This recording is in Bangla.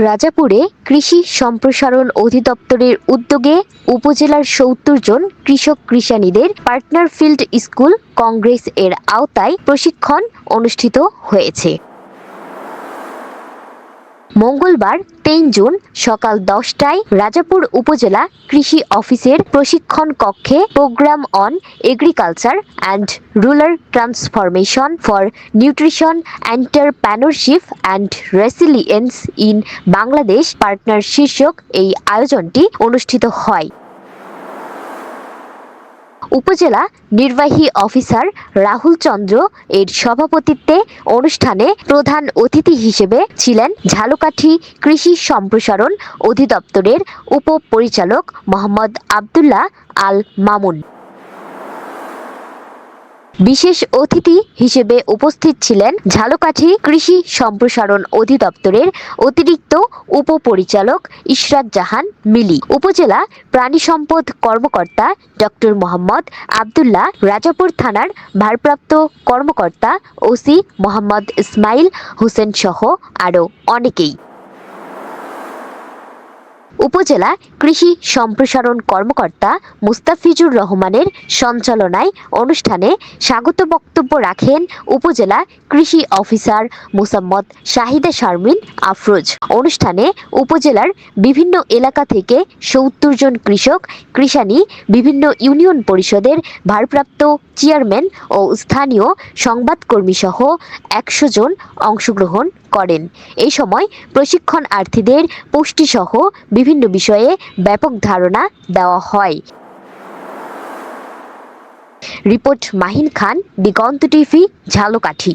রাজাপুরে কৃষি সম্প্রসারণ অধিদপ্তরের উদ্যোগে উপজেলার সত্তর জন কৃষক কৃষানীদের পার্টনার ফিল্ড স্কুল কংগ্রেস এর আওতায় প্রশিক্ষণ অনুষ্ঠিত হয়েছে। মঙ্গলবার তিন জুন সকাল দশটায় রাজাপুর উপজেলা কৃষি অফিসের প্রশিক্ষণ কক্ষে programme on agriculture and rural transformation for nutrition entrepreneurship and resilience in Bangladesh partner শীর্ষক এই আয়োজনটি অনুষ্ঠিত হয়। উপজেলা নির্বাহী অফিসার রাহুল চন্দ্র এর সভাপতিত্বে অনুষ্ঠানে প্রধান অতিথি হিসেবে ছিলেন ঝালকাঠি কৃষি সম্প্রসারণ অধিদপ্তরের উপপরিচালক মোহাম্মদ আবদুল্লাহ আল মামুন। বিশেষ অতিথি হিসেবে উপস্থিত ছিলেন ঝালকাঠি কৃষি সম্প্রসারণ অধিদপ্তরের অতিরিক্ত উপপরিচালক ইশরাত জাহান মিলি। উপজেলা প্রাণী সম্পদ কর্মকর্তা ডক্টর মোহাম্মদ আবদুল্লাহ, রাজাপুর থানার ভারপ্রাপ্ত কর্মকর্তা ওসি মোহাম্মদ ইসমাইল হোসেন সহ আরও অনেকেই। উপজেলা কৃষি সম্প্রসারণ কর্মকর্তা মুস্তাফিজুর রহমানের সঞ্চালনায় অনুষ্ঠানে স্বাগত বক্তব্য রাখেন উপজেলা কৃষি অফিসার মুসাম্মদ শাহিদা শারমিন আফরোজ। অনুষ্ঠানে উপজেলার বিভিন্ন এলাকা থেকে সত্তর জন কৃষক, কৃষানি, বিভিন্ন ইউনিয়ন পরিষদের ভারপ্রাপ্ত চেয়ারম্যান ও স্থানীয় সংবাদকর্মী সহ একশো জন অংশগ্রহণ করেন। এই সময় প্রশিক্ষণার্থীদের পুষ্টিসহ বিভিন্ন বিষয়ে ব্যাপক ধারণা দেওয়া হয়। Report Mahin Khan, Diganta TV, Jhalokathi.